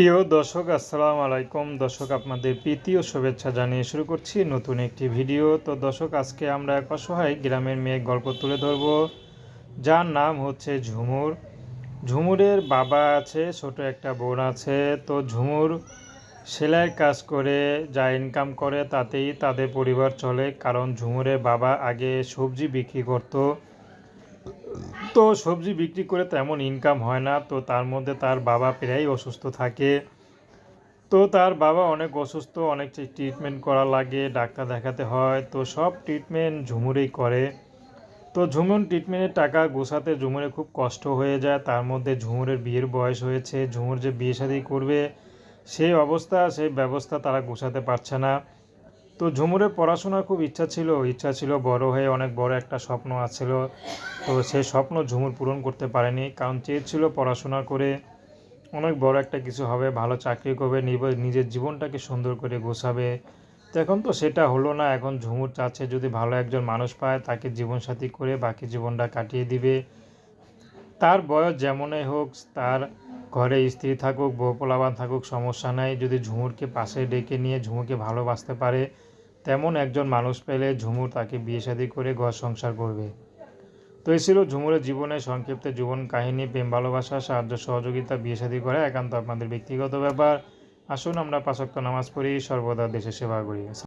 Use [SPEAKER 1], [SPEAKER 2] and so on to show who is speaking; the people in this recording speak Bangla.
[SPEAKER 1] প্রিয় দর্শক, আসসালামু আলাইকুম। দর্শক, আপনাদের প্রীতি ও শুভেচ্ছা জানিয়ে শুরু করছি নতুন একটি ভিডিও। তো দর্শক, আজকে আমরা এক অসহায় গ্রামের মেয়ে গল্প তুলে ধরব, যার নাম হচ্ছে ঝুমুর। ঝুমুরের বাবা আছে, ছোট একটা বোন আছে। তো ঝুমুর সেলাইয়ের কাজ করে, যা ইনকাম করে, তাতেই তাদের পরিবার চলে। কারণ ঝুমুরের বাবা আগে সবজি বিক্রি করতো। তো সবজি বিক্রি করে তেমন ইনকাম হয় না, তো তার মধ্যে তার বাবা প্রায়ই অসুস্থ থাকে। তো তার বাবা অনেক অসুস্থ, অনেক ট্রিটমেন্ট করা লাগে, ডাক্তার দেখাতে হয়, তো সব ট্রিটমেন্ট ঝুমুরেই করে। তো ঝুমুর ট্রিটমেন্টের টাকা গোছাতে ঝুমুরে খুব কষ্ট হয়ে যায়, তার মধ্যে ঝুমুরের বিয়ের বয়স হয়েছে, ঝুমুর যে বিয়ে শাদী করবে, সেই অবস্থা, সেই ব্যবস্থা তারা গোছাতে পারছে না। তো ঝুমুরের পড়াশোনার খুব ইচ্ছা ছিল ইচ্ছা ছিল বড় হয়ে অনেক বড় একটা স্বপ্ন আছিল। তো সেই স্বপ্ন ঝুমুর পূরণ করতে পারেনি, কারণ চেয়েছিল পড়াশোনা করে অনেক বড় একটা কিছু হবে, ভালো চাকরি করবে নিজের জীবনটাকে সুন্দর করে গোছাবে। তো এখন তো সেটা হলো না, এখন ঝুমুর চাচ্ছে যদি ভালো একজন মানুষ পায়, তাকে জীবনসাথী করে বাকি জীবনটা কাটিয়ে দিবে। তার বয়স যেমনই হোক, তার ঘরে স্ত্রী থাকুক বউ পোলাবান থাকুক, সমস্যা নাই। যদি ঝুমুরকে পাশে ডেকে নিয়ে ঝুমুরকে ভালোবাসতে পারে, তেমন একজন মানুষ পেলে ঝুমুর তাকে বিয়ে শাদী করে ঘর সংসার করবে। তো এই ছিল ঝুমুরের জীবনের সংক্ষিপ্ত জীবন কাহিনী, প্রেম, ভালোবাসা, সাহায্য, সহযোগিতা, বিয়ে শাদী করা একান্ত আপনাদের ব্যক্তিগত ব্যাপার। আসুন আমরা পাঁচক্ত নামাজ পড়ি, সর্বদা দেশে সেবা করি।